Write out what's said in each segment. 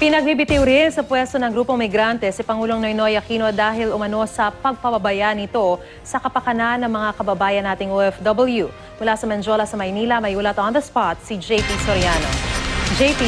Pinagbibitiw rin sa pwesto ng grupong migrante si Pangulong Noynoy Aquino dahil umano sa pagpapabaya nito sa kapakanan ng mga kababayan nating OFW. Mula sa Manjola sa Maynila, may ulat on the spot si JP Soriano. JP,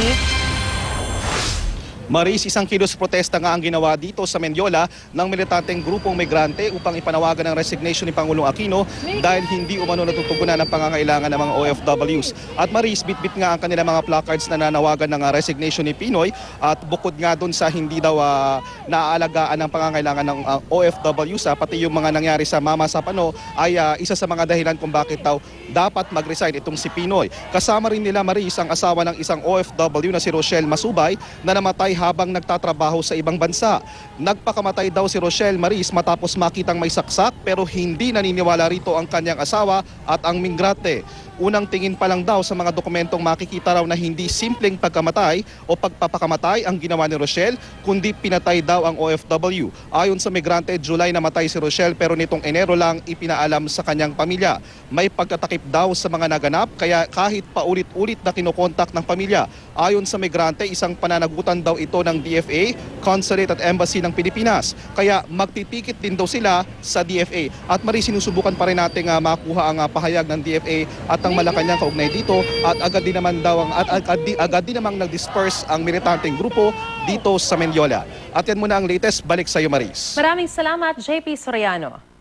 Maris, isang kilos protesta nga ang ginawa dito sa Mendiola ng militanteng grupong migrante upang ipanawagan ang resignation ni Pangulong Aquino dahil hindi umano natutugunan ang pangangailangan ng mga OFWs. At Maris, bitbit nga ang kanilang mga placards na nanawagan ng ah, resignation ni Pinoy at bukod nga dun sa hindi daw ah, naaalagaan ang pangangailangan ng ah, OFWs, ah, pati yung mga nangyari sa Mama Sapano ay ah, isa sa mga dahilan kung bakit daw dapat mag-resign itong si Pinoy. Kasama rin nila Maris ang asawa ng isang OFW na si Rochelle Masubay na namatay habang nagtatrabaho sa ibang bansa. Nagpakamatay daw si Rochelle Maris matapos makitang may saksak pero hindi naniniwala rito ang kanyang asawa at ang migrante. Unang tingin pa lang daw sa mga dokumentong makikita raw na hindi simpleng pagkamatay o pagpapakamatay ang ginawa ni Rochelle, kundi pinatay daw ang OFW. Ayon sa migrante, July namatay si Rochelle pero nitong Enero lang ipinaalam sa kanyang pamilya. May pagtatakip daw sa mga naganap kaya kahit paulit-ulit na kinokontak ng pamilya. Ayon sa migrante, isang pananagutan daw ito ng DFA, Consulate at Embassy ng Pilipinas. Kaya magtitikit din daw sila sa DFA. At mari sinusubukan pa rin natin uh, makuha ang ah, pahayag ng DFA at ang Malacanang kaugnay dito at agad din naman daw ang at agad, di- agad din namang nag-disperse ang militanteng grupo dito sa Mendiola. At yan muna ang latest, balik sa iyo Maris. maraming salamat JP Soriano.